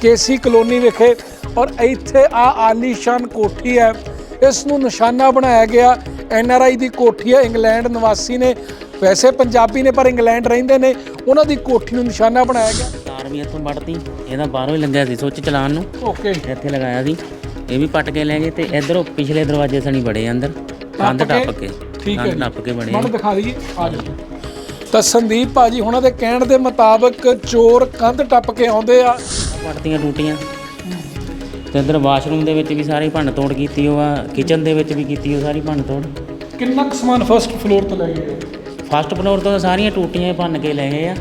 ਕੇਸੀ colony ਵਿਖੇ ਔਰ ਇੱਥੇ ਆ ਆਲੀਸ਼ਾਨ ਕੋਠੀ ਹੈ। ਇਸ ਨੂੰ ਨਿਸ਼ਾਨਾ ਬਣਾਇਆ ਗਿਆ। ਐਨ ਆਰ ਆਈ ਦੀ ਕੋਠੀ ਹੈ। ਇੰਗਲੈਂਡ ਨਿਵਾਸੀ ਨੇ। ਵੈਸੇ ਪੰਜਾਬੀ ਨੇ ਪਰ ਇੰਗਲੈਂਡ ਰਹਿੰਦੇ ਨੇ। ਉਹਨਾਂ ਦੀ ਕੋਠੀ ਨੂੰ ਨਿਸ਼ਾਨਾ ਬਣਾਇਆ ਗਿਆ। ਤਾਰ ਵੀ ਇੱਥੋਂ ਵੱਢਤੀ। ਇਹਦਾ ਬਾਹਰੋਂ ਹੀ ਲੱਗਿਆ ਸੀ ਸੁੱਚ ਚਲਾਉਣ ਨੂੰ। ਓਕੇ ਇੱਥੇ ਲਗਾਇਆ ਸੀ। ਇਹ ਵੀ ਪੱਟ ਕੇ ਲੈ ਗਏ ਤੇ ਇਧਰੋਂ ਪਿਛਲੇ ਦਰਵਾਜ਼ੇ ਸਣੀ ਬੜੇ ਅੰਦਰ। ਕੰਧ ਟੱਪ ਕੇ? ਠੀਕ ਹੈ। ਟੱਪ ਕੇ ਬਣੇ ਮੈਨੂੰ ਦਿਖਾ ਦਈਏ। ਆ ਜਾਓ ਤਾਂ ਸੰਦੀਪ ਭਾਜੀ ਉਹਨਾਂ ਦੇ ਕਹਿਣ ਦੇ ਮੁਤਾਬਕ ਚੋਰ ਕੰਧ ਟੱਪ ਕੇ ਆਉਂਦੇ ਆ। ਪੱਟਦੀਆਂ ਟੂਟੀਆਂ। ਤੇ ਇਧਰ ਵਾਸ਼ਰੂਮ ਦੇ ਵਿੱਚ ਵੀ ਸਾਰੀ ਭੰਨ ਤੋੜ ਕੀਤੀ ਉਹ ਆ ਕਿਚਨ ਦੇ ਵਿੱਚ ਵੀ ਕੀਤੀ ਉਹ ਸਾਰੀ ਭੰਨ ਤੋੜ ਕਿੰਨਾ ਕੁ ਸਮਾਨ ਫਰਸਟ ਫਲੋਰ ਤੋਂ ਲੈ ਗਏ? ਫਸਟ ਫਲੋਰ ਤੋਂ ਤਾਂ ਸਾਰੀਆਂ ਟੂਟੀਆਂ ਹੀ ਭੰਨ ਕੇ ਲੈ ਗਏ ਆ।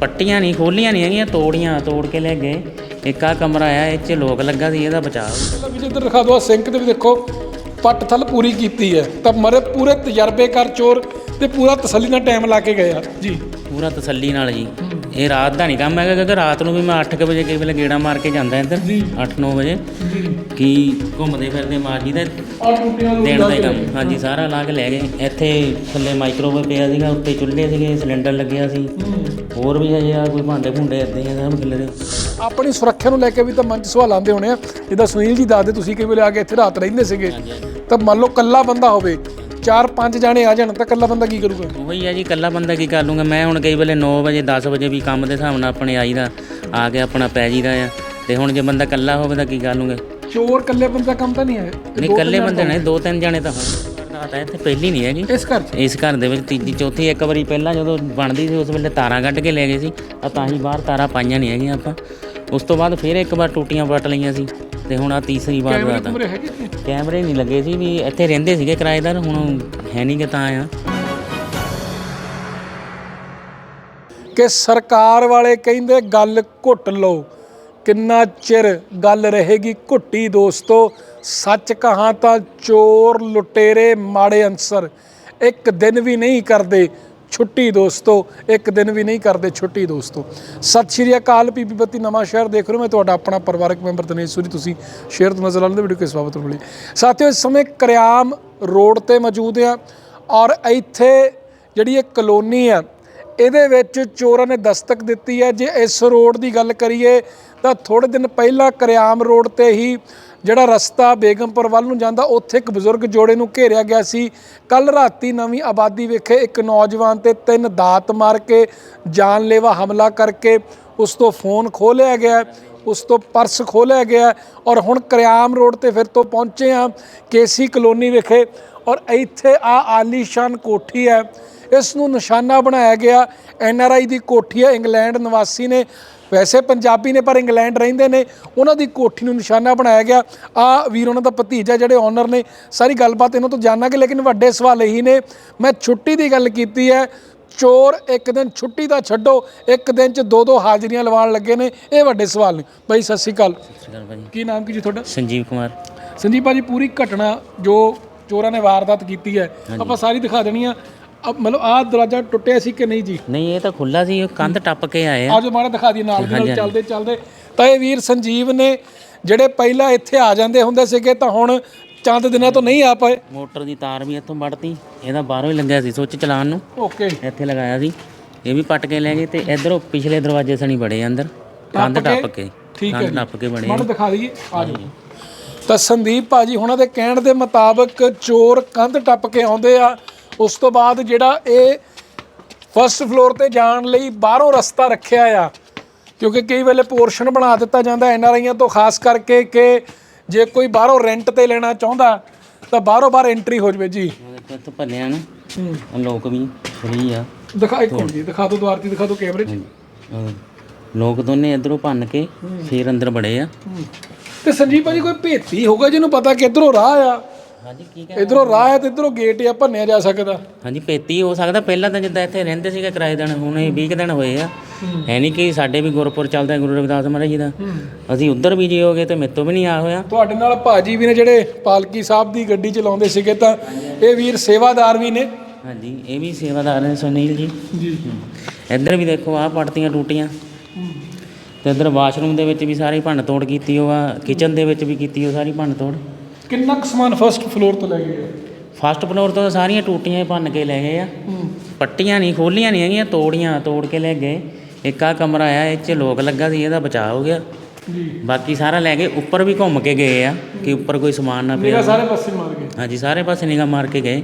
ਪੱਟੀਆਂ ਨਹੀਂ ਖੋਲੀਆਂ ਨਹੀਂ ਹੈਗੀਆਂ ਤੋੜੀਆਂ ਤੋੜ ਕੇ ਲੈ ਗਏ। ਇੱਕ ਆ ਕਮਰਾ ਆ ਇਹ 'ਚ ਲੋਕ ਲੱਗਾ ਸੀ ਇਹਦਾ ਬਚਾਅ ਪਹਿਲਾਂ ਵੀ ਜਿੱਧਰ ਦਿਖਾ ਦਿਓ ਸਿੰਕ ਤੇ ਵੀ ਦੇਖੋ ਪੱਟ ਥਲ ਪੂਰੀ ਕੀਤੀ ਹੈ। ਤਾਂ ਮਰੇ ਪੂਰੇ ਤਜਰਬੇਕਾਰ ਚੋਰ ਤੇ ਪੂਰਾ ਤਸੱਲੀ ਨਾਲ ਟਾਈਮ ਲਾ ਕੇ ਗਏ ਆ। ਜੀ। ਪੂਰਾ ਤਸੱਲੀ ਨਾਲ ਜੀ। ਇਹ ਰਾਤ ਦਾ ਨਹੀਂ ਕੰਮ ਹੈਗਾ ਕਿਉਂਕਿ ਰਾਤ ਨੂੰ ਵੀ ਮੈਂ 8:00 ਵਜੇ ਕਈ ਵੇਲੇ ਗੇੜਾ ਮਾਰ ਕੇ ਜਾਂਦਾ ਇੱਧਰ। 8-9 ਵਜੇ। ਕੀ ਘੁੰਮਦੇ ਫਿਰਦੇ ਮਾਰ ਜੀ ਦਾ। ਦੇਣ ਦਾ ਕੰਮ। ਹਾਂਜੀ ਸਾਰਾ ਲਾ ਕੇ ਲੈ ਗਏ। ਇੱਥੇ ਥੱਲੇ ਮਾਈਕ੍ਰੋਵੇਵ ਪਿਆ ਸੀਗਾ ਉੱਤੇ ਚੁੱਲ੍ਹੇ ਸੀਗੇ ਸਿਲੰਡਰ ਲੱਗਿਆ ਸੀ। ਹੋਰ ਵੀ ਹਜੇ ਆ ਕੋਈ ਭਾਂਡੇ ਭੁੰਡੇ ਇੱਦਾਂ ਹੀ ਸਭ ਖਿਲਰੇ। ਆਪਣੀ ਸੁਰੱਖਿਆ ਨੂੰ ਲੈ ਕੇ ਵੀ ਤਾਂ ਮਨ 'ਚ ਸਵਾਲ ਆਉਂਦੇ ਹੋਣੇ ਆ। ਜਿੱਦਾਂ ਸੁਨੀਲ ਜੀ ਦੱਸਦੇ ਤੁਸੀਂ ਕਈ ਵੇਲੇ ਆ ਕੇ ਇੱਥੇ ਰਾਤ ਰਹਿੰਦੇ ਸੀਗੇ। ਤਾਂ ਮੰਨ ਲਓ ਕੱਲਾ ਬੰਦਾ ਹੋਵੇ ਚਾਰ ਪੰਜ ਜਾਣੇ ਆ ਜਾਣ ਤਾਂ ਕੱਲਾ ਬੰਦਾ ਕੀ ਕਰੂਗਾ? ਉਹੀ ਆ ਜੀ ਇਕੱਲਾ ਬੰਦਾ ਕੀ ਕਰ ਲੂੰਗਾ? ਮੈਂ ਹੁਣ ਕਈ ਵੇਲੇ 9 ਵਜੇ 10 ਵਜੇ ਵੀ ਕੰਮ ਦੇ ਹਿਸਾਬ ਨਾਲ ਆਪਣੇ ਆਈਦਾ ਆ ਕੇ ਆਪਣਾ ਪੈ ਜੀਦਾ ਆ। ਤੇ ਹੁਣ ਜੇ ਬੰਦਾ ਇਕੱਲਾ ਹੋਵੇ ਤਾਂ ਕੀ ਕਰ ਲੂੰਗੇ? ਚੋਰ ਕੱਲੇ ਬੰਦਾ ਕੰਮ ਤਾਂ ਨਹੀਂ ਹੈ। ਨਹੀਂ ਇਕੱਲੇ ਬੰਦੇ ਨੇ ਦੋ ਤਿੰਨ ਜਾਣੇ ਤਾਂ ਹੋਣ। ਰਾਤ ਇੱਥੇ ਪਹਿਲੀ ਨਹੀਂ ਹੈਗੀ। ਇਸ ਘਰ ਇਸ ਘਰ ਦੇ ਵਿੱਚ ਤੀਜੀ ਚੌਥੀ ਇੱਕ ਵਾਰੀ ਪਹਿਲਾਂ ਜਦੋਂ ਬਣਦੀ ਸੀ ਉਸ ਵੇਲੇ ਤਾਰਾਂ ਕੱਢ ਕੇ ਲੈ ਗਏ ਸੀ। ਆ ਤਾਂ ਹੀ ਬਾਹਰ ਤਾਰਾਂ ਪਾਈਆਂ ਨਹੀਂ ਹੈਗੀਆਂ ਆਪਾਂ। ਉਸ ਤੋਂ ਬਾਅਦ ਫਿਰ ਇੱਕ ਵਾਰ ਟੂਟੀਆਂ ਵੱਟ ਲਈਆਂ ਸੀ। ਤੇ ਹੁਣ ਆ ਤੀਸਰੀ ਵਾਰ ਕੈਮਰੇ ਰਾਤ ਆ। ਕੁਮਰੇ ਨਹੀਂ ਲੱਗੇ ਸੀ ਵੀ ਇੱਥੇ ਰਹਿੰਦੇ ਸੀਗੇ ਕਿਰਾਏਦਾਰ ਹੁਣ ਹੈ ਨਹੀਂ ਕਿ ਤਾਂ ਆ। ਕਿ ਸਰਕਾਰ ਵਾਲੇ ਕਹਿੰਦੇ ਗੱਲ ਘੁੱਟ ਲਓ ਕਿੰਨਾ ਚਿਰ ਗੱਲ ਰਹੇਗੀ ਘੁੱਟੀ ਦੋਸਤੋ? ਸੱਚ ਕਹਾਂ ਤਾਂ ਚੋਰ ਲੁਟੇਰੇ ਮਾੜੇ ਅੰਸਰ ਇੱਕ ਦਿਨ ਵੀ ਨਹੀਂ ਕਰਦੇ। ਛੁੱਟੀ ਦੋਸਤੋ, ਇੱਕ ਦਿਨ ਵੀ ਨਹੀਂ ਕਰਦੇ ਛੁੱਟੀ ਦੋਸਤੋ। ਸਤਿ ਸ਼੍ਰੀ ਅਕਾਲ ਪੀਪੀ ਬੱਤੀ ਨਵਾਂ ਸ਼ਹਿਰ ਦੇਖ ਰਹੇ ਮੈਂ ਤੁਹਾਡਾ ਆਪਣਾ ਪਰਿਵਾਰਕ ਮੈਂਬਰ ਦਿਨੇਸ਼ ਸੂਰੀ, ਤੁਸੀਂ ਸ਼ੇਅਰ ਤੋਂ ਨਜ਼ਰ ਆਉਂਦੇ ਵੀਡੀਓ ਕਿਸ ਬਾਬਤ ਨੂੰ ਮਿਲੀ। ਸਾਥੀਓ, ਇਸ ਸਮੇਂ ਕਰਿਆਮ ਰੋਡ ਤੇ ਮੌਜੂਦ ਆ ਔਰ ਇੱਥੇ ਜਿਹੜੀ ਇਹ ਕਲੋਨੀ ਆ, ਇਹਦੇ ਵਿੱਚ ਚੋਰਾਂ ਨੇ ਦਸਤਕ ਦਿੱਤੀ ਹੈ। ਜੇ ਇਸ ਰੋਡ ਦੀ ਗੱਲ ਕਰੀਏ, ਤਾਂ ਥੋੜੇ ਦਿਨ ਪਹਿਲਾਂ ਕਰਿਆਮ ਰੋਡ ਤੇ ਹੀ ਜਿਹੜਾ ਰਸਤਾ ਬੇਗਮਪੁਰ ਵੱਲ ਨੂੰ ਜਾਂਦਾ, ਉੱਥੇ ਇੱਕ ਬਜ਼ੁਰਗ ਜੋੜੇ ਨੂੰ ਘੇਰਿਆ ਗਿਆ ਸੀ। ਕੱਲ ਰਾਤੀ ਨਵੀਂ ਆਬਾਦੀ ਵਿਖੇ, ਇੱਕ ਨੌਜਵਾਨ ਤੇ ਤਿੰਨ ਦਾਤ ਮਾਰ ਕੇ ਜਾਨਲੇਵਾ ਹਮਲਾ ਕਰਕੇ ਉਸ ਤੋਂ ਫੋਨ ਖੋਹ ਲਿਆ ਗਿਆ, ਉਸ ਤੋਂ ਪਰਸ ਖੋਹ ਲਿਆ ਗਿਆ ਔਰ ਹੁਣ ਕਰਿਆਮ ਰੋਡ ਤੇ ਫਿਰ ਤੋਂ ਪਹੁੰਚੇ ਆ ਕੇਸੀ ਕਲੋਨੀ ਵਿਖੇ ਔਰ ਇੱਥੇ ਆ ਆਲੀਸ਼ਾਨ ਕੋਠੀ ਹੈ। ਇਸ ਨੂੰ ਨਿਸ਼ਾਨਾ ਬਣਾਇਆ ਗਿਆ, ਐਨ ਆਰ ਆਈ ਦੀ ਕੋਠੀ ਹੈ, ਇੰਗਲੈਂਡ ਨਿਵਾਸੀ ਨੇ। ਵੈਸੇ ਪੰਜਾਬੀ ਨੇ ਪਰ ਇੰਗਲੈਂਡ ਰਹਿੰਦੇ ਨੇ ਉਹਨਾਂ ਦੀ ਕੋਠੀ ਨੂੰ ਨਿਸ਼ਾਨਾ ਬਣਾਇਆ ਗਿਆ। ਆ ਵੀਰ ਉਹਨਾਂ ਦਾ ਭਤੀਜਾ ਜਿਹੜੇ ਓਨਰ ਨੇ ਸਾਰੀ ਗੱਲਬਾਤ ਇਹਨਾਂ ਤੋਂ ਜਾਣਾਂਗੇ ਲੇਕਿਨ ਵੱਡੇ ਸਵਾਲ ਇਹੀ ਨੇ ਮੈਂ ਛੁੱਟੀ ਦੀ ਗੱਲ ਕੀਤੀ ਹੈ ਚੋਰ ਇੱਕ ਦਿਨ ਛੁੱਟੀ ਦਾ ਛੱਡੋ ਇੱਕ ਦਿਨ 'ਚ ਦੋ ਦੋ ਹਾਜ਼ਰੀਆਂ ਲਵਾਉਣ ਲੱਗੇ ਨੇ ਇਹ ਵੱਡੇ ਸਵਾਲ ਨੇ। ਬਾਈ ਸਤਿ ਸ਼੍ਰੀ ਅਕਾਲ। ਕੀ ਨਾਮ ਕੀ ਜੀ ਤੁਹਾਡਾ? ਸੰਜੀਵ ਕੁਮਾਰ। ਸੰਦੀਪ ਭਾਜੀ ਪੂਰੀ ਘਟਨਾ ਜੋ ਚੋਰਾਂ ਨੇ ਵਾਰਦਾਤ ਕੀਤੀ ਹੈ ਆਪਾਂ ਸਾਰੀ ਦਿਖਾ ਦੇਣੀ ਆ। ਅਬ ਮਤਲਬ ਆਹ ਦਰਵਾਜ਼ਾ ਟੁੱਟਿਆ ਸੀ ਕਿ ਨਹੀਂ ਜੀ? ਨਹੀਂ ਇਹ ਤਾਂ ਖੁੱਲਾ ਸੀ ਉਹ ਕੰਧ ਟੱਪ ਕੇ ਆਏ ਆ। ਆਜੋ ਮਾੜਾ ਦਿਖਾ ਦੀ ਨਾਲ ਦੀ ਨਾਲ ਚੱਲਦੇ ਚੱਲਦੇ। ਤਾਂ ਇਹ ਵੀਰ ਸੰਜੀਵ ਨੇ ਜਿਹੜੇ ਪਹਿਲਾਂ ਇੱਥੇ ਆ ਜਾਂਦੇ ਹੁੰਦੇ ਸੀਗੇ ਤਾਂ ਹੁਣ ਚੰਦ ਦਿਨਾਂ ਤੋਂ ਨਹੀਂ ਆ ਪਏ। ਮੋਟਰ ਦੀ ਤਾਰ ਵੀ ਇੱਥੋਂ ਵੱਢਤੀ ਇਹਦਾ ਬਾਹਰੋਂ ਹੀ ਲੱਗਿਆ ਸੀ ਸੁੱਚ ਚਲਾਉਣ ਨੂੰ। ਓਕੇ। ਇੱਥੇ ਲਗਾਇਆ ਸੀ। ਇਹ ਵੀ ਪੱਟ ਕੇ ਲੈ ਗਏ ਤੇ ਇਧਰੋਂ ਪਿਛਲੇ ਦਰਵਾਜ਼ੇ ਸਣੀ ਬੜੇ ਅੰਦਰ। ਕੰਧ ਟੱਪ ਕੇ? ਠੀਕ ਹੈ ਕੰਧ ਟੱਪ ਕੇ ਬਣੇ ਮਾੜਾ ਦਿਖਾ ਦਈਏ। ਆਜੋ। ਤਾਂ ਸੰਦੀਪ ਭਾਜੀ ਉਹਨਾਂ ਦੇ ਕਹਿਣ ਦੇ ਮੁਤਾਬਕ ਚੋਰ ਕੰਧ ਟੱਪ ਕੇ ਆਉਂਦੇ ਆ। ਉਸ ਤੋਂ ਬਾਅਦ ਜਿਹੜਾ ਇਹ ਫਰਸਟ ਫਲੋਰ ਤੇ ਜਾਣ ਲਈ ਬਾਹਰੋਂ ਰਸਤਾ ਰੱਖਿਆ ਆ ਕਿਉਂਕਿ ਕਈ ਵੇਲੇ ਪੋਰਸ਼ਨ ਬਣਾ ਦਿੱਤਾ ਜਾਂਦਾ ਐਨ ਆਰ ਆਈਆਂ ਤੋਂ ਖਾਸ ਕਰਕੇ ਕਿ ਜੇ ਕੋਈ ਬਾਹਰੋਂ ਰੈਂਟ ਤੇ ਲੈਣਾ ਚਾਹੁੰਦਾ ਤਾਂ ਬਾਹਰੋਂ ਬਾਹਰ ਐਂਟਰੀ ਹੋ ਜਵੇ ਜੀ। ਭੰਨਿਆ ਨਾ ਲੋਕ ਵੀ ਫਰੀ ਆ। ਦਿਖਾ ਇੱਕ ਮਿੰਟ ਜੀ ਦਿਖਾ ਦਿਓ ਦੁਆਰਤੀ ਦਿਖਾ ਦਿਓ ਕੈਮਰੇ 'ਚ। ਆਹ ਲੋਕ ਦੋਨੇ ਇਧਰੋਂ ਭੰਨ ਕੇ ਫੇਰ ਅੰਦਰ ਬੜੇ ਆ। ਤੇ ਸੰਜੀਵ ਭਾਜੀ ਕੋਈ ਭੇਤੀ ਹੋਊਗਾ ਜਿਹਨੂੰ ਪਤਾ ਕਿ ਇਧਰੋਂ ਰਾਹ ਆ? ਹਾਂਜੀ ਕੀ ਇਧਰੋਂ ਰਾਹ ਹੈ ਤੇ ਇਧਰੋਂ ਗੇਟ ਆ ਭੰਨਿਆ ਜਾ ਸਕਦਾ। ਹਾਂਜੀ ਪੇਤੀ ਹੋ ਸਕਦਾ। ਪਹਿਲਾਂ ਤਾਂ ਜਿੱਦਾਂ ਇੱਥੇ ਰਹਿੰਦੇ ਸੀਗੇ ਕਿਰਾਏਦਾਰ ਹੁਣ ਇਹ 20 ਕੁ ਦਿਨ ਹੋਏ ਆ। ਹੈ। ਨਹੀਂ ਕਿ ਸਾਡੇ ਵੀ ਗੁਰਪੁਰ ਚੱਲਦਾ ਗੁਰੂ ਰਵਿਦਾਸ ਮਹਾਰਾਜ ਜੀ ਦਾ। ਅਸੀਂ ਉੱਧਰ ਵੀ ਜੀ ਹੋਗੇ ਤੇ ਮੇਰੇ ਤੋਂ ਵੀ ਨਹੀਂ ਆ ਹੋਇਆ। ਤੁਹਾਡੇ ਨਾਲ ਭਾਜੀ ਵੀ ਨੇ ਜਿਹੜੇ ਪਾਲਕੀ ਸਾਹਿਬ ਦੀ ਗੱਡੀ ਚਲਾਉਂਦੇ ਸੀਗੇ ਤਾਂ ਇਹ ਵੀਰ ਸੇਵਾਦਾਰ ਵੀ ਨੇ। ਹਾਂਜੀ ਇਹ ਵੀ ਸੇਵਾਦਾਰ ਨੇ ਸੁਨੀਲ ਜੀ। ਜੀ। ਇੱਧਰ ਵੀ ਦੇਖੋ ਆਹ ਪੜਤੀਆਂ ਟੂਟੀਆਂ। ਤੇ ਇੱਧਰ ਵਾਸ਼ਰੂਮ ਦੇ ਵਿੱਚ ਵੀ ਸਾਰੀ ਭੰਨ ਤੋੜ ਕੀਤੀ ਉਹ ਆ ਕਿਚਨ ਦੇ ਵਿੱਚ ਵੀ ਕੀਤੀ ਉਹ ਸਾਰੀ ਭੰਨ ਤੋੜ ਕਿੰਨਾ ਕੁ ਸਮਾਨ ਫਰਸਟ ਫਲੋਰ ਤੋਂ ਲੈ ਗਏ ਫਸਟ ਫਲੋਰ ਤੋਂ ਤਾਂ ਸਾਰੀਆਂ ਟੂਟੀਆਂ ਹੀ ਭੰਨ ਕੇ ਲੈ ਗਏ ਆ। ਪੱਟੀਆਂ ਨਹੀਂ ਖੋਲੀਆਂ ਨਹੀਂ ਹੈਗੀਆਂ ਤੋੜੀਆਂ ਤੋੜ ਕੇ ਲੈ ਗਏ। ਇੱਕ ਆ ਕਮਰਾ ਆ ਇਹ 'ਚ ਲੋਕ ਲੱਗਾ ਸੀ ਇਹਦਾ ਬਚਾਅ ਹੋ ਗਿਆ। ਜੀ। ਬਾਕੀ ਸਾਰਾ ਲੈ ਗਏ ਉੱਪਰ ਵੀ ਘੁੰਮ ਕੇ ਗਏ ਆ ਕਿ ਉੱਪਰ ਕੋਈ ਸਮਾਨ ਨਾ ਨਿਗਾ ਪਿਆ ਸਾਰੇ ਪਾਸੇ ਮਾਰ ਗਏ? ਹਾਂਜੀ ਸਾਰੇ ਪਾਸੇ ਨਿਗਾਹ ਮਾਰ ਕੇ ਗਏ।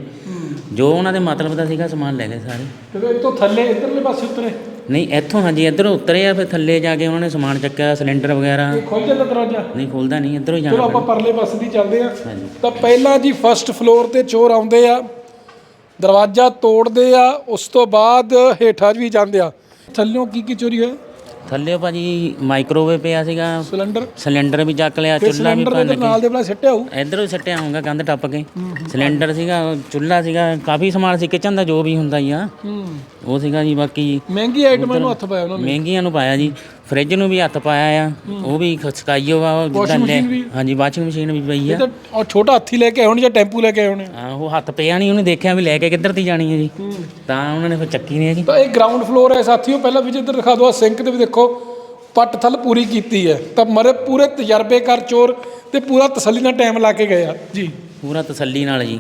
ਜੋ ਉਹਨਾਂ ਦੇ ਮਤਲਬ ਦਾ ਸੀਗਾ ਸਮਾਨ ਲੈ ਗਏ ਸਾਰੇ। ਤੇ ਇਹ ਤੋਂ ਥੱਲੇ ਇਧਰਲੇ ਪਾਸੇ ਉਤਰੇ। ਨਹੀਂ ਇੱਥੋਂ ਹਾਂਜੀ ਇੱਧਰੋਂ ਉਤਰੇ ਆ ਫਿਰ ਥੱਲੇ ਜਾ ਕੇ ਉਹਨਾਂ ਨੇ ਸਮਾਨ ਚੱਕਿਆ ਸਿਲੰਡਰ ਵਗੈਰਾ। ਇਹ ਖੁੱਲ ਜਾਂਦਾ ਦਰਵਾਜ਼ਾ? ਨਹੀਂ ਖੁੱਲਦਾ ਨਹੀਂ ਇੱਧਰੋਂ ਹੀ ਚਲੋ ਜਾਣਾ ਆਪਾਂ ਪਰਲੇ ਪਾਸੇ ਦੀ ਚੱਲਦੇ ਆ ਹਾਂਜੀ। ਤਾਂ ਪਹਿਲਾਂ ਜੀ ਫਰਸਟ ਫਲੋਰ ਤੇ ਚੋਰ ਆਉਂਦੇ ਆ ਦਰਵਾਜ਼ਾ ਤੋੜਦੇ ਆ ਉਸ ਤੋਂ ਬਾਅਦ ਹੇਠਾਂ ਵੀ ਜਾਂਦੇ ਆ। ਥੱਲਿਓਂ ਕੀ ਕੀ ਚੋਰੀ ਹੋਇਆ? ਥੱਲੇ ਭਾਜੀ ਮਾਈਕ੍ਰੋਵੇਵ ਪਿਆ ਸੀਗਾ। ਸਿਲੰਡਰ? ਸਿਲੰਡਰ ਵੀ ਚੱਕ ਲਿਆ ਚੁੱਲ੍ਹਾ ਵੀ ਸਿਲੰਡਰ ਦੇ ਨਾਲ ਦੇ ਬਲਾ ਸਿੱਟਿਆ ਹੋਊ? ਇਧਰੋਂ ਸੱਟਿਆ ਹੋਊਗਾ ਕੰਧ ਟੱਪ ਕੇ। ਸਿਲੰਡਰ ਸੀਗਾ ਚੁੱਲ੍ਹਾ ਸੀਗਾ ਕਾਫੀ ਸਮਾਨ ਸੀ ਕਿਚਨ ਦਾ ਜੋ ਵੀ ਹੁੰਦਾ ਹੀ। ਆ ਹੂੰ। ਉਹ ਸੀਗਾ ਜੀ ਬਾਕੀ ਮਹਿੰਗੀ ਆਈਟਮਾਂ ਨੂੰ ਹੱਥ ਪਾਇਆ ਉਹਨਾਂ ਨੇ। ਮਹਿੰਗੀਆਂ ਨੂੰ ਪਾਇਆ ਜੀ। ਫ੍ਰਿਜ ਨੂੰ ਵੀ ਹੱਥ ਪਾਇਆ ਆ ਉਹ ਵੀ ਖਸਕਾਈਓ ਵਾ ਉਹ ਜਿੱਦਾਂ ਲੈ machine ਵੀ? ਹਾਂਜੀ ਵਾਸ਼ਿੰਗ ਮਸ਼ੀਨ ਵੀ ਪਈ ਆ। ਤੇ ਉਹ ਛੋਟਾ ਹਾਥੀ ਲੈ ਕੇ ਆਏ ਹੋਣੇ ਜਾਂ ਟੈਂਪੂ ਲੈ ਕੇ ਆਏ ਹੋਣੇ? ਹਾਂ, ਉਹ ਹੱਥ ਪਿਆ ਨਹੀਂ ਉਹਨੇ ਦੇਖਿਆ ਵੀ ਲੈ ਕੇ ਕਿੱਧਰ ਦੀ ਜਾਣੀ ਹੈ ਜੀ। ਤਾਂ ਉਹਨਾਂ ਨੇ ਫਿਰ ਚੱਕੀ ਨਹੀਂ ਹੈਗੀ। ਤਾਂ ਇਹ ਗਰਾਊਂਡ ਫਲੋਰ ਹੈ ਸਾਥੀਓ ਪਹਿਲਾਂ ਵੀ ਇੱਧਰ ਦਿਖਾ ਦਿਓ ਸਿੰਕ ਤੇ ਵੀ ਦੇਖੋ ਪੱਟ ਥਲ ਪੂਰੀ ਕੀਤੀ ਹੈ। ਤਾਂ ਮਰੇ ਪੂਰੇ ਤਜਰਬੇਕਾਰ ਚੋਰ ਤੇ ਪੂਰਾ ਤਸੱਲੀ ਨਾਲ ਟਾਈਮ ਲਾ ਕੇ ਗਏ ਆ। ਜੀ। ਪੂਰਾ ਤਸੱਲੀ ਨਾਲ ਜੀ।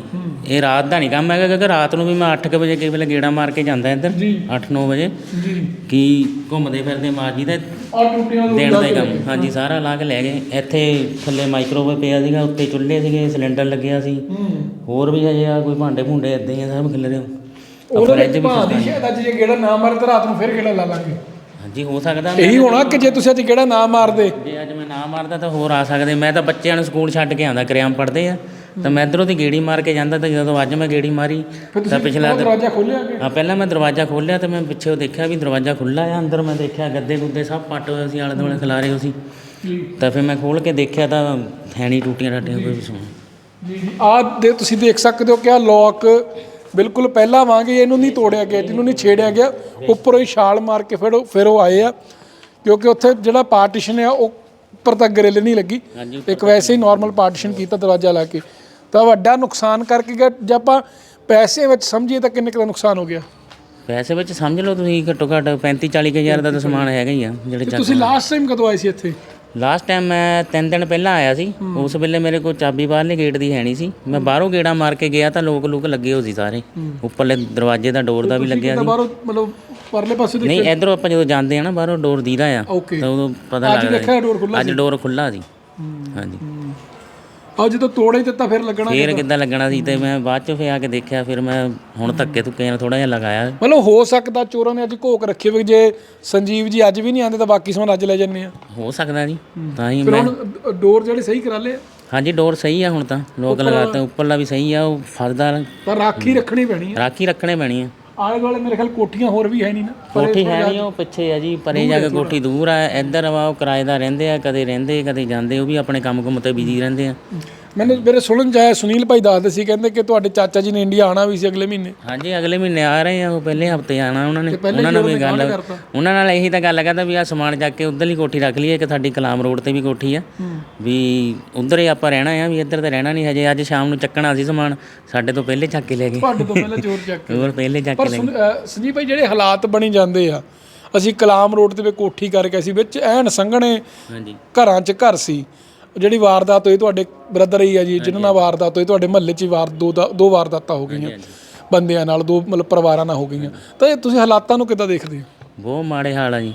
ਇਹ ਰਾਤ ਦਾ ਨਹੀਂ ਕੰਮ ਹੈਗਾ ਕਿਉਂਕਿ ਰਾਤ ਨੂੰ ਵੀ ਮੈਂ 8:00 ਵਜੇ ਕਈ ਵੇਲੇ ਗੇੜਾ ਮਾਰ ਕੇ ਜਾਂਦਾ ਇੱਧਰ। ਜੀ। 8-9 ਵਜੇ। ਜੀ। ਕੀ ਘੁੰਮਦੇ ਫਿਰਦੇ ਮਾਰ ਜੀ ਤੇ ਆ ਟੂਟੀਆਂ ਦੇਣ ਦਾ ਹੀ ਕੰਮ। ਹਾਂਜੀ ਸਾਰਾ ਲਾ ਕੇ ਲੈ ਗਏ। ਇੱਥੇ ਥੱਲੇ ਮਾਈਕ੍ਰੋਵੇਵ ਪਿਆ ਸੀਗਾ ਉੱਤੇ ਚੁੱਲ੍ਹੇ ਸੀਗੇ ਸਿਲੰਡਰ ਲੱਗਿਆ ਸੀ। ਹੋਰ ਵੀ ਹਜੇ ਆ ਕੋਈ ਭਾਂਡੇ ਭੁੰਡੇ ਇਦਾਂ ਹੀ ਆ ਸਭ ਖਿਲਰੇ। ਉਹਨਾਂ ਫਰਿੱਜ ਦੇ ਵੀ ਭਾਂ ਦੀ ਸ਼ਾਇਦ ਅੱਜ ਜੇ ਗੇੜਾ ਨਾ ਮਾਰੇ ਤਾਂ ਰਾਤ ਨੂੰ ਫਿਰ ਗੇੜਾ ਲਾ ਲਾਂਗੇ। ਹਾਂਜੀ ਹੋ ਸਕਦਾ ਇਹੀ ਹੋਣਾ ਕਿ ਜੇ ਤੁਸੀਂ ਅੱਜ ਗੇੜਾ ਨਾ ਮਾਰਦੇ। ਜੇ ਅੱਜ ਮੈਂ ਨਾ ਮਾਰਦਾ ਤਾਂ ਹੋਰ ਆ ਸਕਦੇ। ਮੈਂ ਤਾਂ ਬੱਚਿਆਂ ਨੂੰ ਸਕੂਲ ਛੱਡ ਕੇ ਆਉਂਦਾ ਕਰਿਆਮ ਪੜਦੇ ਆ। ਤਾਂ ਮੈਂ ਇੱਧਰੋਂ ਦੀ ਗੇੜੀ ਮਾਰ ਕੇ ਜਾਂਦਾ ਤਾਂ ਜਦੋਂ ਅੱਜ ਮੈਂ ਗੇੜੀ ਮਾਰੀ ਤਾਂ ਪਿਛਲਾ ਦਰਵਾਜ਼ਾ ਖੋਲਿਆ ਆ ਪਹਿਲਾਂ ਮੈਂ ਦਰਵਾਜ਼ਾ ਖੋਲ੍ਹਿਆ ਤੇ ਮੈਂ ਪਿੱਛੇ ਉਹ ਦੇਖਿਆ ਵੀ ਦਰਵਾਜ਼ਾ ਖੁੱਲਾ ਆ ਅੰਦਰ ਮੈਂ ਦੇਖਿਆ ਗੱਦੇ ਗੁੱਦੇ ਸਭ ਪੱਟ ਹੋਏ ਸੀ ਆਲੇ ਦੁਆਲੇ ਖਿਲਾਰੇ ਹੋਏ ਸੀ। ਜੀ। ਤਾਂ ਫਿਰ ਮੈਂ ਖੋਲ ਕੇ ਦੇਖਿਆ ਤਾਂ ਹੈ ਨਹੀਂ ਟੂਟੀਆਂ ਟਾਟੀਆਂ ਕੋਈ ਵੀ ਸਮਾਨ। ਜੀ ਆਹ ਦੇ ਤੁਸੀਂ ਦੇਖ ਸਕਦੇ ਹੋ ਕਿ ਆ ਲੋਕ ਬਿਲਕੁਲ ਪਹਿਲਾਂ ਵਾਂਗੇ ਇਹਨੂੰ ਨਹੀਂ ਤੋੜਿਆ ਗਿਆ ਇਹਨੂੰ ਨਹੀਂ ਛੇੜਿਆ ਗਿਆ ਉੱਪਰੋਂ ਹੀ ਛਾਲ ਮਾਰ ਕੇ ਫਿਰ ਉਹ ਫਿਰ ਉਹ ਆਏ ਆ। ਕਿਉਂਕਿ ਉੱਥੇ ਜਿਹੜਾ ਪਾਰਟੀਸ਼ਨ ਆ ਉਹ ਉੱਪਰ ਤੱਕ ਗਰਿਲ ਨਹੀਂ ਲੱਗੀ। ਇੱਕ ਵੈਸੇ ਹੀ ਨਾਰਮਲ ਪਾਰਟੀਸ਼ਨ ਕੀਤਾ ਦਰਵਾਜ਼ਾ ਲਾ ਕੇ। ਤਾਂ ਵੱਡਾ ਨੁਕਸਾਨ ਕਰਕੇ ਗਿਆ। ਜੇ ਆਪਾਂ ਪੈਸੇ ਵਿੱਚ ਸਮਝੀਏ ਤਾਂ ਕਿੰਨੇ ਕੁ ਦਾ ਨੁਕਸਾਨ ਹੋ ਗਿਆ? ਪੈਸੇ ਵਿੱਚ ਸਮਝ ਲਓ ਤੁਸੀਂ ਘੱਟੋ ਘੱਟ 35 40 ਕੁ ਹਜ਼ਾਰ ਦਾ ਤਾਂ ਸਮਾਨ ਹੈਗਾ ਹੀ ਆ ਜਿਹੜੇ ਚੱਕ ਤੁਸੀਂ ਲਾਸਟ ਟਾਈਮ ਕਦੋਂ ਆਏ ਸੀ ਇੱਥੇ? ਲਾਸਟ ਟਾਈਮ ਮੈਂ ਤਿੰਨ ਦਿਨ ਪਹਿਲਾਂ ਆਇਆ ਸੀ। ਉਸ ਵੇਲੇ ਮੇਰੇ ਕੋਲ ਚਾਬੀ ਬਾਹਰਲੇ ਗੇਟ ਦੀ ਹੈ ਨਹੀਂ ਸੀ। ਮੈਂ ਬਾਹਰੋਂ ਗੇੜਾ ਮਾਰ ਕੇ ਗਿਆ ਤਾਂ ਲੋਕ ਲੁਕ ਲੱਗੇ ਹੋ ਸੀ ਸਾਰੇ। ਉੱਪਰਲੇ ਦਰਵਾਜ਼ੇ ਦਾ ਡੋਰ ਦਾ ਵੀ ਲੱਗਿਆ ਤਾਂ ਸੀ। ਬਾਹਰੋਂ ਮਤਲਬ ਪਰਲੇ ਪਾਸੇ ਦੇ ਨਹੀਂ ਇਧਰੋਂ ਆਪਾਂ ਜਦੋਂ ਜਾਂਦੇ ਆ ਨਾ ਬਾਹਰੋਂ ਡੋਰ ਦੀਦਾ ਆ। ਤਾਂ ਉਦੋਂ ਪਤਾ ਅੱਜ ਲੱਗਦਾ ਦੇਖਿਆ ਡੋਰ ਖੁੱਲਾ ਅੱਜ ਡੋਰ ਖੁੱਲਾ ਸੀ। ਹਾਂਜੀ। ਆ ਜਦੋਂ ਤੋੜੇ ਦਿੱਤਾ ਫਿਰ ਲੱਗਣਾ ਫੇਰ ਕਿੱਦਾਂ? ਲੱਗਣਾ ਸੀ ਤੇ ਮੈਂ ਬਾਅਦ ਚ ਫੇਰ ਆ ਕੇ ਦੇਖਿਆ ਫਿਰ ਮੈਂ ਹੁਣ ਧੱਕੇ ਧੁੱਕੇ ਨਾਲ ਥੋੜਾ ਜਿਹਾ ਲਗਾਇਆ। ਮਤਲਬ ਹੋ ਸਕਦਾ ਚੋਰਾਂ ਨੇ ਅੱਜ ਘੋਕ ਰੱਖੀ ਹੋਵੇ ਜੇ ਸੰਜੀਵ ਜੀ ਅੱਜ ਵੀ ਨਹੀਂ ਆਉਂਦੇ ਤਾਂ ਬਾਕੀ ਸਮਾਨ ਅੱਜ ਲੈ ਜੰਨੇ ਆ। ਹੋ ਸਕਦਾ ਜੀ ਤਾਂ ਹੀ ਫਿਰ ਮੈਂ ਹੁਣ ਡੋਰ ਜਿਹੜੇ ਸਹੀ ਕਰਾ ਲਏ ਆ, ਹਾਂਜੀ ਡੋਰ ਸਹੀ ਆ ਹੁਣ ਤਾਂ। ਲੋਕ ਲਗਾਤੇ ਉੱਪਰਲਾ ਵੀ ਸਹੀ ਆ ਉਹ ਫਸਦਾ ਪਰ ਰਾਖੀ ਰੱਖਣੀ ਪੈਣੀ ਆ। ਰਾਖੀ ਰੱਖਣੇ ਪੈਣੀ ਆ। ਆਲੇ ਦੁਆਲੇ ਮੇਰੇ ਖਿਆਲ ਕੋਠੀਆਂ ਹੋਰ ਵੀ ਹੈ ਨਹੀਂ ਨਾ। ਕੋਠੀ ਹੈ ਨਹੀਂ ਉਹ ਪਿੱਛੇ ਆ ਜੀ ਪਰੇ ਜਾ ਕੇ ਕੋਠੀ ਦੂਰ ਆ ਇੱਧਰ ਵਾ ਉਹ ਕਿਰਾਏਦਾਰ ਰਹਿੰਦੇ ਆ ਕਦੇ ਰਹਿੰਦੇ ਕਦੇ ਜਾਂਦੇ ਉਹ ਵੀ ਆਪਣੇ ਕੰਮ ਕੁੰਮ ਤੇ ਬਿਜ਼ੀ ਰਹਿੰਦੇ ਆ। ਮੈਨੂੰ ਮੇਰੇ ਸੁਣਨ ਚ ਆਇਆ ਸੁਨੀਲ ਭਾਈ ਦੱਸਦੇ ਸੀ ਕਹਿੰਦੇ ਕਿ ਤੁਹਾਡੇ ਚਾਚਾ ਜੀ ਨੇ ਇੰਡੀਆ ਆਣਾ ਵੀ ਸੀ ਅਗਲੇ ਮਹੀਨੇ। ਹਾਂਜੀ ਅਗਲੇ ਮਹੀਨੇ ਆ ਰਹੇ ਆ ਉਹ ਪਹਿਲੇ ਹਫ਼ਤੇ ਆਣਾ ਉਹਨਾਂ ਨੇ। ਉਹਨਾਂ ਨਾਲ ਵੀ ਗੱਲ। ਉਹਨਾਂ ਨਾਲ ਇਹੀ ਤਾਂ ਗੱਲ ਕਰਦਾ ਵੀ ਆ ਸਮਾਨ ਚੱਕ ਕੇ ਉਧਰਲੀ ਕੋਠੀ ਰੱਖ ਲਈਏ ਕਿ ਸਾਡੀ ਕਲਾਮ ਰੋਡ ਤੇ ਵੀ ਕੋਠੀ ਆ। ਵੀ ਉਧਰ ਹੀ ਆਪਾਂ ਰਹਿਣਾ ਆ ਵੀ ਇੱਧਰ ਤਾਂ ਰਹਿਣਾ ਨਹੀਂ ਹਜੇ ਅੱਜ ਸ਼ਾਮ ਨੂੰ ਚੱਕਣਾ ਸੀ ਸਮਾਨ ਸਾਡੇ ਤੋਂ ਪਹਿਲੇ ਚੱਕ ਕੇ ਲੈ ਗਏ। ਤੁਹਾਡੇ ਤੋਂ ਪਹਿਲਾਂ ਚੋਰ ਚੱਕ ਹੋਰ ਪਹਿਲੇ ਚੱਕ ਪਰ ਕੇ ਲੈ ਅਹ ਸੰਜੀਵ ਭਾਈ ਜਿਹੜੇ ਹਾਲਾਤ ਬਣੀ ਜਾਂਦੇ ਆ ਅਸੀਂ ਕਲਾਮ ਰੋਡ ਤੇ ਕੋਠੀ ਕਰਕੇ ਅਸੀਂ ਵਿੱਚ ਐਨ ਸੰਘਣੇ ਗਏ ਹਾਂਜੀ। ਘਰਾਂ 'ਚ ਘਰ ਸੀ। ਜਿਹੜੀ ਵਾਰਦਾਤ ਹੋਈ ਤੁਹਾਡੇ ਬ੍ਰਦਰ ਹੀ ਆ ਜੀ ਜਿਨ੍ਹਾਂ ਨਾਲ ਵਾਰਦਾਤ ਹੋਈ ਤੁਹਾਡੇ ਮਹੱਲੇ 'ਚ ਹੀ ਵਾਰ ਦੋ ਦਾ- ਦੋ ਵਾਰਦਾਤਾਂ ਹੋ ਗਈਆਂ। ਬੰਦਿਆਂ ਨਾਲ ਦੋ ਮਤਲਬ ਪਰਿਵਾਰਾਂ ਨਾਲ ਹੋ ਗਈਆਂ। ਤਾਂ ਇਹ ਤੁਸੀਂ ਹਾਲਾਤਾਂ ਨੂੰ ਕਿੱਦਾਂ ਦੇਖਦੇ ਹੋ? ਬਹੁਤ ਮਾੜੇ ਹਾਲ ਆ ਜੀ।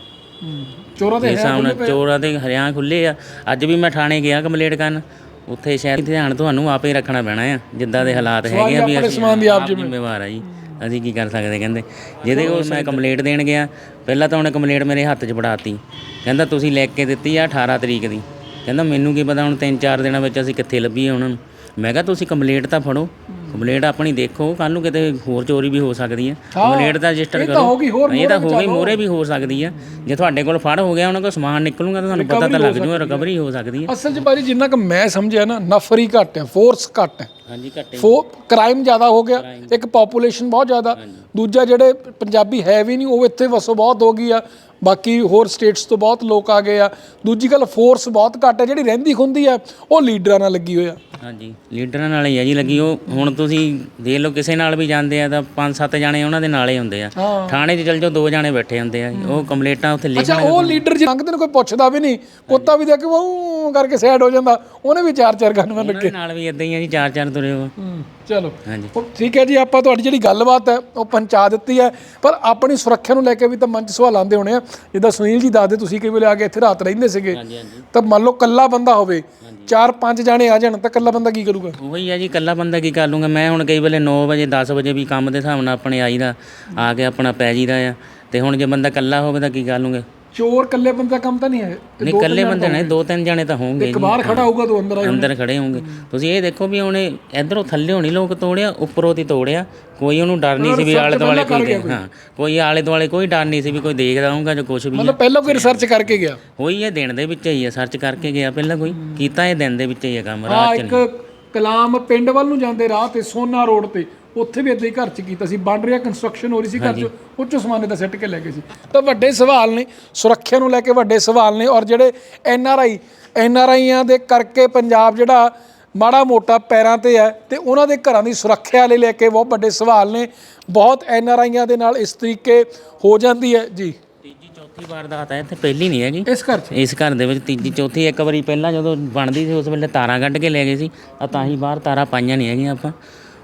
ਚੋਰਾਂ ਦੇ ਨਾਲ ਚੋਰਾਂ ਦੇ ਹਰਿਆਂ ਖੁੱਲੇ ਆ। ਅੱਜ ਵੀ ਮੈਂ ਥਾਣੇ ਗਿਆ ਕੰਪਲੇਂਟ ਕਰਨ। ਉੱਥੇ ਸ਼ਾਇਦ ਧਿਆਨ ਤੁਹਾਨੂੰ ਆਪੇ ਹੀ ਰੱਖਣਾ ਪੈਣਾ ਆ ਜਿੱਦਾਂ ਦੇ ਹਾਲਾਤ ਹੈਗੇ ਆ ਵੀ ਆਪਣੇ ਸਮਾਨ ਦੀ ਆਪ ਜ਼ਿੰਮੇਵਾਰ ਆ ਜੀ। ਅਸੀਂ ਕੀ ਕਰ ਸਕਦੇ ਕਹਿੰਦੇ? ਜਿਹਦੇ ਕੋਲ ਮੈਂ ਕੰਪਲੇਂਟ ਦੇਣ ਗਿਆ ਪਹਿਲਾਂ ਤਾਂ ਉਹਨੇ ਕੰਪਲੇਂਟ ਮੇਰੇ ਹੱਥ 'ਚ ਫੜਾਤੀ ਕਹਿੰਦਾ ਤੁਸੀਂ ਲਿਖ ਕੇ ਦਿੱਤੀ ਆ 18 ਤਰੀਕ ਦੀ। ਕਹਿੰਦਾ ਮੈਨੂੰ ਕੀ ਪਤਾ ਹੁਣ 3-4 ਦਿਨਾਂ ਵਿੱਚ ਅਸੀਂ ਕਿੱਥੇ ਲੱਭੀਏ ਉਹਨਾਂ ਨੂੰ? ਮੈਂ ਕਿਹਾ ਤੁਸੀਂ ਕੰਪਲੇਂਟ ਤਾਂ ਫੜੋ। ਕੰਪਲੇਂਟ ਆਪਣੀ ਦੇਖੋ ਕੱਲ ਨੂੰ ਕਿਤੇ ਹੋਰ ਚੋਰੀ ਵੀ ਹੋ ਸਕਦੀ ਹੈ। ਕੰਪਲੇਂਟ ਦਾ ਰਜਿਸਟਰ ਕਰੋ। ਹੋ ਇਹ ਤਾਂ ਹੋ ਗਈ ਮੋਰੇ ਵੀ ਹੋ ਸਕਦੀ ਆ ਜੇ ਤੁਹਾਡੇ ਕੋਲ ਫੜ ਹੋ ਗਿਆ ਉਹਨਾਂ ਕੋਲ ਸਮਾਨ ਨਿਕਲੂਗਾ ਤਾਂ ਤੁਹਾਨੂੰ ਪਤਾ ਤਾਂ ਲੱਗ ਜੂਗਾ ਰਿਕਵਰੀ ਹੋ। ਸਕਦੀ ਹੈ। ਅਸਲ 'ਚ ਭਾਜੀ ਜਿੰਨਾ ਕਿ ਮੈਂ ਸਮਝਿਆ ਨਾ ਨਫਰੀ ਘੱਟ ਹੈ ਫੋਰਸ ਘੱਟ ਹੈ। ਹਾਂਜੀ ਘੱਟੇ ਫੋ ਕ੍ਰਾਈਮ ਜ਼ਿਆਦਾ ਹੋ ਗਿਆ ਇੱਕ ਪੋਪੂਲੇਸ਼ਨ ਬਹੁਤ ਜ਼ਿਆਦਾ। ਦੂਜਾ ਜਿਹੜੇ ਪੰਜਾਬੀ ਹੈ ਵੀ ਨਹੀਂ ਉਹ ਇੱਥੇ ਵਸੋ ਬਹੁਤ ਹੋ ਗਈ ਆ। ਬਾਕੀ ਹੋਰ ਸਟੇਟਸ ਤੋਂ ਬਹੁਤ ਲੋਕ ਆ ਗਏ ਆ। ਦੂਜੀ ਗੱਲ ਫੋਰਸ ਬਹੁਤ ਘੱਟ ਹੈ ਜਿਹੜੀ ਰਹਿੰਦੀ ਖੁੰਦੀ ਆ ਉਹ ਲੀਡਰਾਂ ਨਾਲ ਲੱਗੀ ਹੋਇਆ ਹਾਂਜੀ ਲੀਡਰਾਂ ਨਾਲ ਹੀ ਆ ਜੀ ਲੱਗੀ। ਉਹ ਹੁਣ ਤੁਸੀਂ ਦੇਖ ਲਓ ਕਿਸੇ ਨਾਲ ਵੀ ਜਾਂਦੇ ਆ ਤਾਂ ਪੰਜ ਸੱਤ ਜਾਣੇ ਉਹਨਾਂ ਦੇ ਨਾਲ ਹੀ ਹੁੰਦੇ ਆ। ਥਾਣੇ 'ਚ ਚਲ ਜਾਓ ਦੋ ਜਾਣੇ ਬੈਠੇ ਹੁੰਦੇ ਆ। ਉਹ ਕੰਪਲੇਂਟਾਂ ਉੱਥੇ ਲਿਖ ਅੱਛਾ ਉਹ ਲੀਡਰ ਜੇ ਲੰਘਦੇ ਨੇ ਕੋਈ ਪੁੱਛਦਾ ਵੀ ਨਹੀਂ ਕੁੱਤਾ ਵੀ ਦੇਖ ਕੇ ਉਹ ਕਰਕੇ ਸਾਈਡ ਹੋ ਜਾਂਦਾ। ਉਹਨੇ ਵੀ ਚਾਰ ਚਾਰ ਗਨਮੈਨ ਦੇ ਨਾਲ ਵੀ ਇਦਾਂ ਹੀ ਆ ਜੀ ਚਾਰ ਚਾਰ ਤੁਰੇ ਹੋ ਹੂੰ। ਚਲੋ। ਹਾਂਜੀ। ਉਹ ਠੀਕ ਹੈ ਜੀ ਆਪਾਂ ਤੁਹਾਡੀ ਜਿਹੜੀ ਗੱਲਬਾਤ ਹੈ ਉਹ ਪਹੁੰਚਾ ਦਿੱਤੀ ਹੈ। ਪਰ ਆਪਣੀ ਸੁਰੱਖਿਆ ਨੂੰ ਲੈ ਕੇ ਵੀ ਤਾਂ ਮਨ 'ਚ ਸਵਾਲ ਆਉਂਦੇ ਹੋਣੇ ਆ। ਜਿੱਦਾਂ ਸੁਨੀਲ ਜੀ ਦੱਸਦੇ ਤੁਸੀਂ ਕਈ ਵੇਲੇ ਆ ਕੇ ਇੱਥੇ ਰਾਤ ਰਹਿੰਦੇ ਸੀਗੇ। ਹਾਂਜੀ ਹਾਂਜੀ। ਤਾਂ ਮੰਨ ਲਓ ਕੱਲਾ ਬੰਦਾ ਹੋਵੇ ਚਾਰ ਪੰਜ ਜਾਣੇ ਆ ਜਾਣ ਤਾਂ ਕੱਲਾ ਬੰਦਾ ਕੀ ਕਰੂਗਾ? ਉਹੀ ਆ ਜੀ ਇਕੱਲਾ ਬੰਦਾ ਕੀ ਕਰ ਲੂੰਗਾ? ਮੈਂ ਹੁਣ ਕਈ ਵੇਲੇ 9 ਵਜੇ 10 ਵਜੇ ਵੀ ਕੰਮ ਦੇ ਹਿਸਾਬ ਨਾਲ ਆਪਣੇ ਆਈਦਾ ਆ ਕੇ ਆਪਣਾ ਪੈ ਜੀਦਾ ਆ। ਤੇ ਹੁਣ ਜੇ ਬੰਦਾ ਇਕੱਲਾ ਹੋਵੇ ਤਾਂ ਕੀ ਕਰ ਲੂੰਗੇ? ਚੋਰ ਕੱਲੇ ਬੰਦੇ ਦਾ ਕੰਮ ਤਾਂ ਨਹੀਂ ਹੈ। ਨਹੀਂ ਇਕੱਲੇ ਬੰਦੇ ਨੇ ਦੋ ਤਿੰਨ ਜਾਣੇ ਤਾਂ ਹੋਣਗੇ ਇੱਕ ਬਾਹਰ ਖੜਾ ਹੋਊਗਾ ਦੋ ਅੰਦਰ ਆਏ ਅੰਦਰ ਖੜੇ ਹੋਣਗੇ। ਤੁਸੀਂ ਇਹ ਦੇਖੋ ਵੀ ਉਹਨੇ ਇਧਰੋਂ ਥੱਲੇ ਹੋਣੀ ਲੋਕ ਤੋੜਿਆ ਉੱਪਰੋਂ ਦੀ ਤੋੜਿਆ। ਕੋਈ ਉਹਨੂੰ ਡਰ ਨਹੀਂ ਸੀ ਵੀ ਆਲੇ ਦੁਆਲੇ ਕੋਈ ਹਾਂ ਕੋਈ ਆਲੇ ਦੁਆਲੇ ਕੋਈ ਡਰ ਨਹੀਂ ਸੀ ਵੀ ਕੋਈ ਦੇਖਦਾ ਹੋਊਗਾ ਜਾਂ ਕੁਝ ਵੀ। ਮਤਲਬ ਪਹਿਲਾਂ ਕੋਈ ਰਿਸਰਚ ਕਰਕੇ ਗਿਆ। ਹੋਈ ਇਹ ਦਿਨ ਦੇ ਵਿੱਚ ਹੀ ਆ ਸਰਚ ਕਰਕੇ ਗਿਆ ਪਹਿਲਾਂ ਕੋਈ। ਕੀਤਾ ਇਹ ਦਿਨ ਦੇ ਵਿੱਚ ਹੀ ਆ ਕੰਮ ਰਾਤ ਚ ਇੱਕ ਕਲਾਮ ਪਿੰਡ ਵੱਲ ਨੂੰ ਜਾਂਦੇ ਰਾਹ ਤੇ ਸੋਨਾ ਰੋਡ ਤੇ। ਉੱਥੇ ਵੀ ਇਦਾਂ ਹੀ ਘਰ ਚ ਕੀਤਾ ਸੀ। ਬਣ ਰਿਹਾ ਕੰਸਟਰਕਸ਼ਨ ਹੋ ਰਹੀ ਸੀ ਘਰ ਚ। ਉੱਚ ਸਮਾਨੇ ਦਾ ਸੈੱਟ ਕੇ ਲੈ ਗਏ ਸੀ। ਤਾਂ ਵੱਡੇ ਸਵਾਲ ਨੇ ਸੁਰੱਖਿਆ ਨੂੰ ਲੈ ਕੇ ਵੱਡੇ ਸਵਾਲ ਨੇ ਔਰ ਜਿਹੜੇ N R I N R ਆਈਆਂ ਦੇ ਕਰਕੇ ਪੰਜਾਬ ਜਿਹੜਾ ਮਾੜਾ ਮੋਟਾ ਪੈਰਾਂ ਤੇ ਹੈ ਤੇ ਉਹਨਾਂ ਦੇ ਘਰਾਂ ਦੀ ਸੁਰੱਖਿਆ ਲਈ ਲੈ ਕੇ ਬਹੁਤ ਵੱਡੇ ਸਵਾਲ ਨੇ। ਬਹੁਤ ਐਨ ਆਰ ਆਈਆਂ ਦੇ ਨਾਲ ਇਸ ਤਰੀਕੇ ਹੋ ਜਾਂਦੀ ਹੈ। ਜੀ। ਤੀਜੀ ਚੌਥੀ ਵਾਰਦਾਤ ਹੈ ਇੱਥੇ ਪਹਿਲੀ ਨਹੀਂ ਹੈਗੀ। ਇਸ ਘਰ ਚ? ਇਸ ਘਰ ਦੇ ਵਿੱਚ ਤੀਜੀ ਚੌਥੀ ਇੱਕ ਵਾਰੀ ਪਹਿਲਾਂ ਜਦੋਂ ਬਣਦੀ ਸੀ ਉਸ ਵੇਲੇ ਤਾਰਾਂ ਕੱਢ ਕੇ ਲੈ ਗਏ ਸੀ। ਆ ਤਾਂ ਹੀ ਬਾਹਰ ਤਾਰਾਂ ਪਾਈਆਂ ਨਹੀਂ ਹੈਗੀਆਂ ਆਪਾਂ।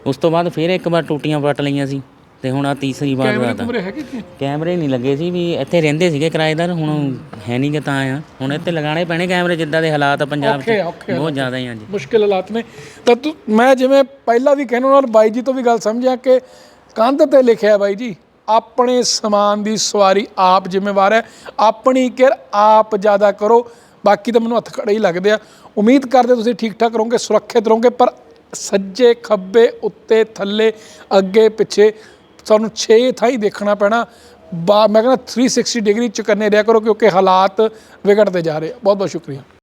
ਉਸ ਤੋਂ ਬਾਅਦ ਫਿਰ ਇੱਕ ਵਾਰ ਟੂਟੀਆਂ ਪੱਟ ਲਈਆਂ ਸੀ ਤੇ ਹੁਣ ਆ ਤੀਸਰੀ ਆ ਕਮਰੇ ਹੈਗੇ ਕਿ ਕੈਮਰੇ ਨਹੀਂ ਲੱਗੇ ਸੀ ਵੀ ਇੱਥੇ ਰਹਿੰਦੇ ਸੀਗੇ ਕਿਰਾਏਦਾਰ ਹੁਣ ਹੈ ਨਹੀਂ ਕਿ ਤਾਂ ਆ ਹੁਣ ਇੱਥੇ ਲਗਾਉਣੇ ਪੈਣੇ ਕੈਮਰੇ ਜਿੱਦਾਂ ਦੇ ਹਾਲਾਤ ਆ ਪੰਜਾਬ 'ਚ ਆ, ਔਖੇ ਆ। ਬਹੁਤ ਜ਼ਿਆਦਾ ਹੀ ਹਾਂਜੀ ਮੁਸ਼ਕਿਲ ਹਾਲਾਤ ਨੇ। ਤਾਂ ਤੂੰ ਮੈਂ ਜਿਵੇਂ ਪਹਿਲਾਂ ਵੀ ਕਹਿਣਾ ਨਾਲ ਬਾਈ ਜੀ ਤੋਂ ਵੀ ਗੱਲ ਸਮਝਿਆ ਕਿ ਕੰਧ ਤੇ ਲਿਖਿਆ ਹੈ ਬਾਈ ਜੀ ਆਪਣੇ ਸਮਾਨ ਦੀ ਸਵਾਰੀ ਆਪ ਜ਼ਿੰਮੇਵਾਰ ਹੈ। ਆਪਣੀ ਕੇਅਰ ਆਪ ਜ਼ਿਆਦਾ ਕਰੋ। ਬਾਕੀ ਤਾਂ ਮੈਨੂੰ ਹੱਥ ਖੜੇ ਹੀ ਲੱਗਦੇ ਆ। ਉਮੀਦ ਕਰਦੇ ਤੁਸੀਂ ਠੀਕ ਠਾਕ ਰਹੋਗੇ ਸੁਰੱਖਿਅਤ ਰਹੋਗੇ ਪਰ ਸੱਜੇ ਖੱਬੇ ਉੱਤੇ, ਥੱਲੇ, ਅੱਗੇ, ਪਿੱਛੇ ਤੁਹਾਨੂੰ 6 ਥਾਈ ਦੇਖਣਾ ਪੈਣਾ। ਬਾ, ਮੈਂ ਕਹਿੰਦਾ 360 ਡਿਗਰੀ ਚ ਕਰਨੇ, ਰਿਹਾ ਕਰੋ ਕਿਉਂਕਿ ਹਾਲਾਤ ਵਿਗੜਦੇ ਜਾ ਰਹੇ ਬਹੁਤ ਬਹੁਤ ਸ਼ੁਕਰੀਆ।